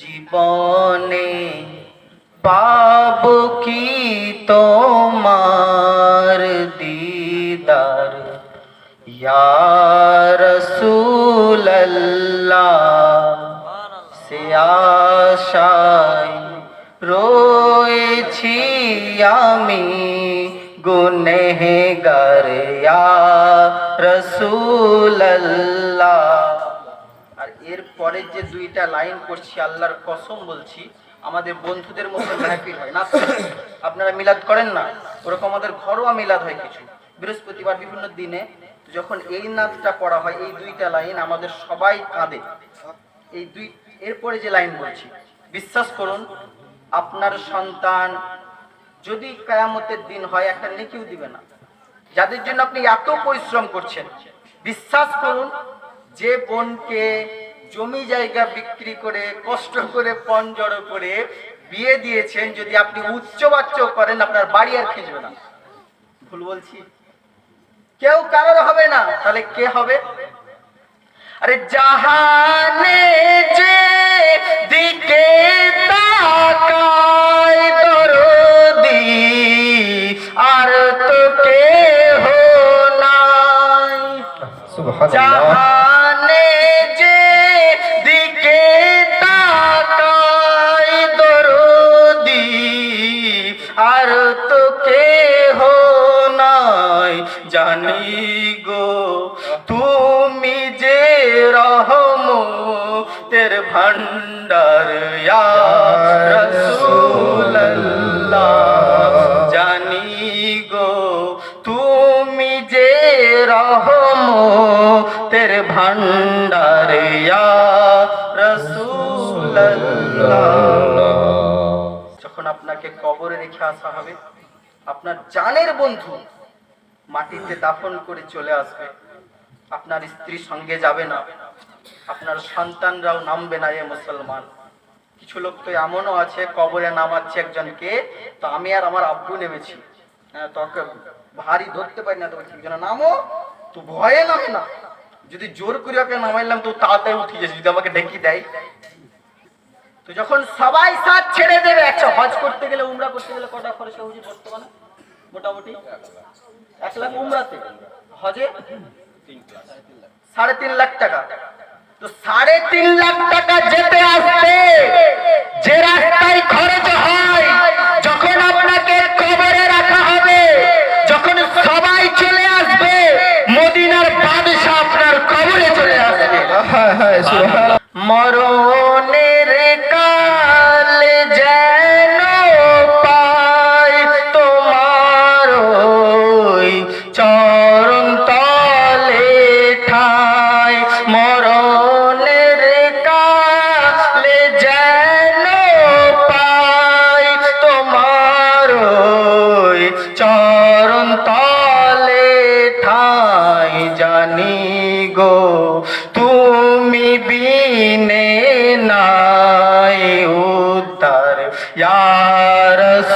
জীবনে পাব কি তোমার দিদার? রসুল্লাহ সে আশায় রয়েছি আমি গুনেহগার। ইয়া রসুল্লাহ আর এর পরের যে দুইটা লাইন করছি আল্লাহর কসম বলছি, আমাদের বন্ধুদের মধ্যে হয় না। আপনারা মিলাদ করেন না? ওরকম আমাদের ঘরোয়া মিলাদ হয় কিছু। বৃহস্পতিবার বিভিন্ন দিনে যখন এই নাচটা পড়া হয়, এই দুইটা লাইন আমাদের সবাই কাঁদে। এই দুই, এরপরে যে লাইন বলছি, বিশ্বাস করুন, আপনার সন্তান যদি কায়ামতের দিন হয়, একটা নেকিও দিবে না। যাদের জন্য আপনি এত পরিশ্রম করছেন, বিশ্বাস করুন, যে বোনকে জমি জায়গা বিক্রি করে কষ্ট করে পণ জড়ো করে বিয়ে দিয়েছেন যদি আপনি উচ্চ বাচ্চ করেন আপনার বাড়ি আর খেঁচবে না। ভুল বলছি? কেউ কারোর হবে না তাহলে কে হবে? আরে জাহানে যে দিকে তাকায় দরদি আর তো কেহ নাই। জাহানে আর তো কেহ নাই জানি গো, তুমি যে রহম তের ভণ্ডার, ইয়া জানি গো, তুমি যে রহম তের রাসূলুল্লাহ। যখন আপনাকে কবরে রেখে আসা হবে। আপনার জানের বন্ধু মাটিতে দাফন করে চলে আসবে। আপনার স্ত্রী সঙ্গে যাবে না। আপনার সন্তানরাও নামবে না এ মুসলমান। কিছু লোক তো এমনও আছে, কবরে নামাচ্ছে একজনকে, তো আমি আর আমার আব্বু নেমেছি। হ্যাঁ তোকে ভারী ধরতে পারি না তো একজন নামো তো ভয়ে নামে না। যদি জোর করে ওকে নামাইলাম, তো তাড়াতাড়ি উঠে যাচ্ছে যদি আমাকে ডেকে দেয়। তো যখন সবাই সাথ ছেড়ে দেবে, একটা হজ করতে গেলে, উমরা করতে গেলে কটা খরচ হুজুর বর্তমানে? মোটামুটি? এক লাখ উমরাতে? হজে? সাড়ে তিন লাখ টাকা। তো সাড়ে তিন লাখ টাকা যেতে আসতে, যে রাস্তায় খরচ হয়, যখন আপনাকে কবরে রাখা হবে, যখন সবাই চলে আসবে, মদিনার বাদশাহ আপনার কবরে চলে আসবে। জানি গো তুমি বিনে নাই উদ্ধার। ইয়ারসুল্লাহ